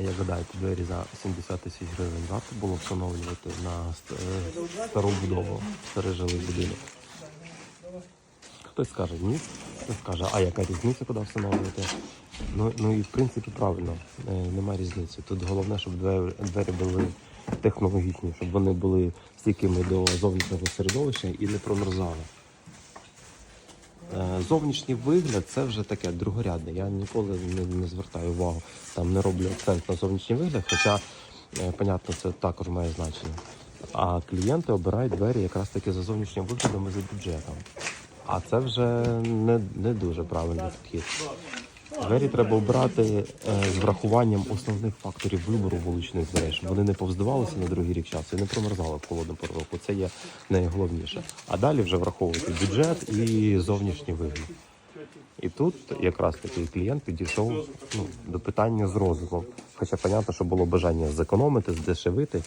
Як гадаєте, двері за 70 тисяч гривень варто було встановлювати на е, стару будову, старий жилий будинок? Хтось скаже ні, хтось скаже, а яка різниця, куди встановлювати? Ну, ну і в принципі правильно, е, нема різниці. Тут головне, щоб двері, двері були технологічні, щоб вони були стійкими до зовнішнього середовища і не промерзали. Зовнішній вигляд це вже таке другорядне. Я ніколи не, не звертаю увагу, там не роблю акцент на зовнішній вигляд, хоча, е, понятно, це також має значення. А клієнти обирають двері якраз таки за зовнішнім виглядом і за бюджетом. А це вже не, не дуже правильний підхід. Двері треба обирати е, з врахуванням основних факторів вибору вуличних щоб вони не повздавалися на другий рік часу і не промерзали в холодну пору року. Це є найголовніше. А далі вже враховувати бюджет і зовнішній вигляд. І тут якраз такий клієнт підійшов ну, до питання з розумом. Хоча, понятно, що було бажання зекономити, здешевити,